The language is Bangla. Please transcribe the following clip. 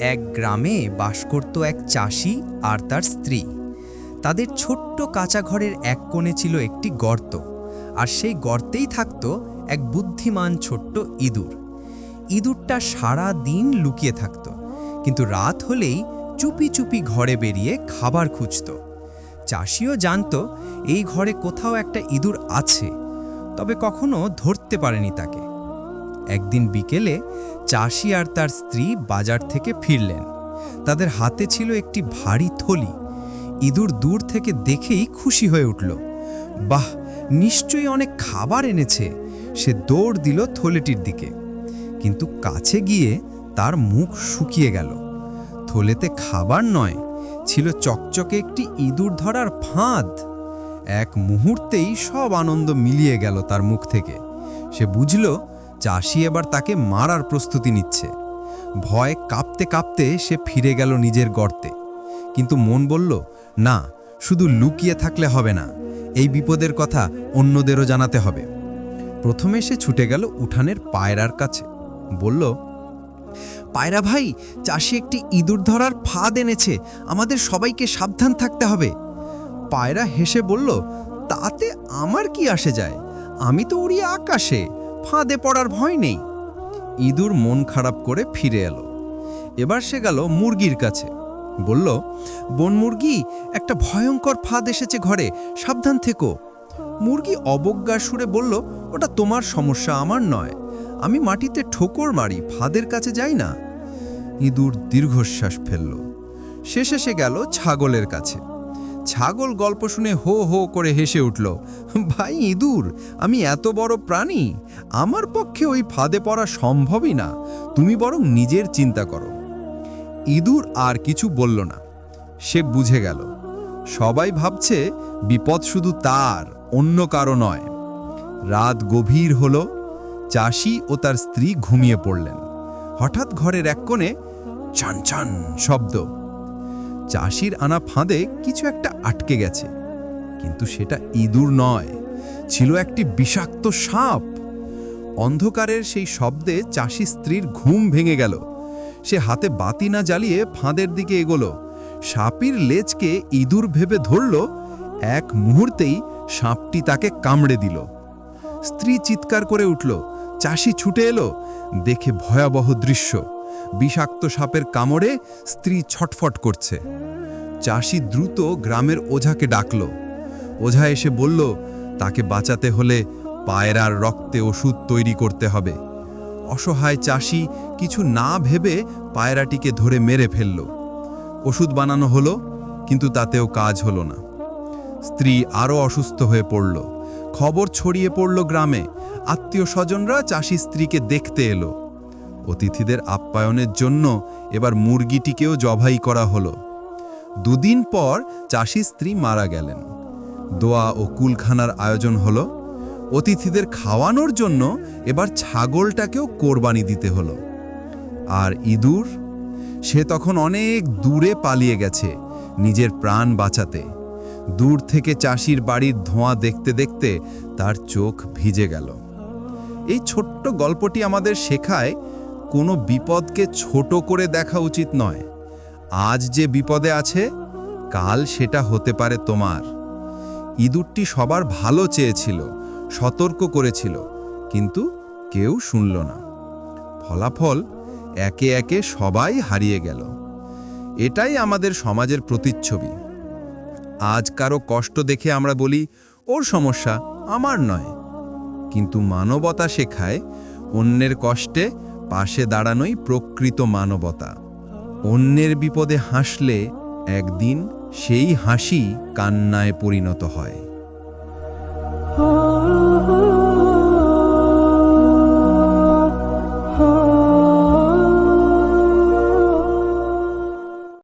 এক গ্রামে বাস করত এক চাষি আর তার স্ত্রী। তাদের ছোট্ট কাঁচা ঘরের এক কোণে ছিল একটি গর্ত আর সেই গর্তেই থাকত এক বুদ্ধিমান ছোট্ট ইঁদুর। ইঁদুরটা সারা দিন লুকিয়ে থাকত, কিন্তু রাত হলেই চুপি চুপি ঘরে বেরিয়ে খাবার খুঁজত। চাষিও জানতো, এই ঘরে কোথাও একটা ইঁদুর আছে, তবে কখনো ধরতে পারেনি তাকে। একদিন বিকেলে চাষি আর তার স্ত্রী বাজার থেকে ফিরলেন। তাদের হাতে ছিল একটি ভারী থলি। ইঁদুর দূর থেকে দেখেই খুশি হয়ে উঠল। বাহ, নিশ্চয়ই অনেক খাবার এনেছে। সে দৌড় দিল থলেটির দিকে। কিন্তু কাছে গিয়ে তার মুখ শুকিয়ে গেল। থলেতে খাবার নয়, ছিল চকচকে একটি ইঁদুর ধরার ফাঁদ। এক মুহূর্তেই সব আনন্দ মিলিয়ে গেল তার মুখ থেকে। সে বুঝল চাষি এবার তাকে মারার প্রস্তুতি নিচ্ছে। ভয় কাঁপতে কাঁপতে সে ফিরে গেল নিজের গর্তে। কিন্তু মন বলল, না, শুধু লুকিয়ে থাকলে হবে না, এই বিপদের কথা অন্যদেরও জানাতে হবে। প্রথমে সে ছুটে গেল উঠানের পায়রার কাছে। বলল, পায়রা ভাই, চাষি একটি ইঁদুর ধরার ফাঁদ এনেছে, আমাদের সবাইকে সাবধান থাকতে হবে। পায়রা হেসে বলল, তাতে আমার কি আসে যায়? আমি তো উড়ি আকাশে। ফাঁদে পড়ার ভয় নেই। ইঁদুর মন খারাপ করে ফিরে এলো। এবার সে গেল মুরগির কাছে। বলল, বন মুরগি, একটা ভয়ঙ্কর ফাঁদ এসেছে ঘরে, সাবধান থেকো। মুরগি অবজ্ঞা সুরে বলল, ওটা তোমার সমস্যা, আমার নয়। আমি মাটিতে ঠোকর মারি, ফাঁদের কাছে যাই না। ইঁদুর দীর্ঘশ্বাস ফেলল। শেষে সে গেল ছাগলের কাছে। ছাগল গল্প শুনে হো হো করে হেসে উঠল, ভাই ইঁদুর, আমি এত বড় প্রাণী, আমার পক্ষে ওই ফাঁদে পড়া সম্ভবই না, তুমি বরং নিজের চিন্তা করো। ইঁদুর আর কিছু বলল না, সে বুঝে গেল, সবাই ভাবছে বিপদ শুধু তার, অন্য কারও নয়। রাত গভীর হল, চাষি ও তার স্ত্রী ঘুমিয়ে পড়লেন, হঠাৎ ঘরের এক কোণে চান চান শব্দ চাষির আনা ফাঁদে কিছু একটা আটকে গেছে। কিন্তু সেটা ইঁদুর নয়, ছিল একটি বিষাক্ত সাপ। অন্ধকারের সেই শব্দে চাষি স্ত্রীর ঘুম ভেঙে গেল। সে হাতে বাতি না জ্বালিয়ে ফাঁদের দিকে এগোলো। সাপির লেজকে ইঁদুর ভেবে ধরল, এক মুহূর্তেই সাপটি তাকে কামড়ে দিল। স্ত্রী চিৎকার করে উঠল, চাষি ছুটে এলো, দেখে ভয়াবহ দৃশ্য। বিষাক্ত সাপের কামড়ে স্ত্রী ছটফট করছে। চাষি দ্রুত গ্রামের ওঝাকে ডাকল। ওঝা এসে বলল, তাকে বাঁচাতে হলে পায়রার রক্তে ওষুধ তৈরি করতে হবে। অসহায় চাষি কিছু না ভেবে পায়রাটিকে ধরে মেরে ফেলল। ওষুধ বানানো হলো, কিন্তু তাতেও কাজ হলো না। স্ত্রী আরও অসুস্থ হয়ে পড়ল। খবর ছড়িয়ে পড়ল গ্রামে। আত্মীয় স্বজনরা চাষি স্ত্রীকে দেখতে এলো। অতিথিদের আপ্যায়নের জন্য এবার মুরগিটিকেও জবাই করা হলো। দুদিন পর চাষি স্ত্রী মারা গেলেন। দোয়া ও কুলখানার আয়োজন হলো। অতিথিদের খাওয়ানোর জন্য এবার ছাগলটাকেও কোরবানি দিতে হলো। আর ইঁদুর? সে তখন অনেক দূরে পালিয়ে গেছে নিজের প্রাণ বাঁচাতে। দূর থেকে চাষির বাড়ির ধোঁয়া দেখতে দেখতে তার চোখ ভিজে গেল। এই ছোট্ট গল্পটি আমাদের শেখায় কোনো বিপদকে ছোট করে দেখা উচিত নয়। আজ যে বিপদে আছে, কাল সেটা হতে পারে তোমার। ইঁদুরটি সবার ভালো চেয়েছিল, সতর্ক করেছিল, কিন্তু কেউ শুনল না। ফলাফল একে একে সবাই হারিয়ে গেল। এটাই আমাদের সমাজের প্রতিচ্ছবি। আজ কারও কষ্ট দেখে আমরা বলি, ওর সমস্যা আমার নয়। কিন্তু মানবতা শেখায়, অন্যের কষ্টে পাশে দাঁড়ানোই প্রকৃত মানবতা। অন্যের বিপদে হাসলে একদিন সেই হাসি কান্নায় পরিণত হয়।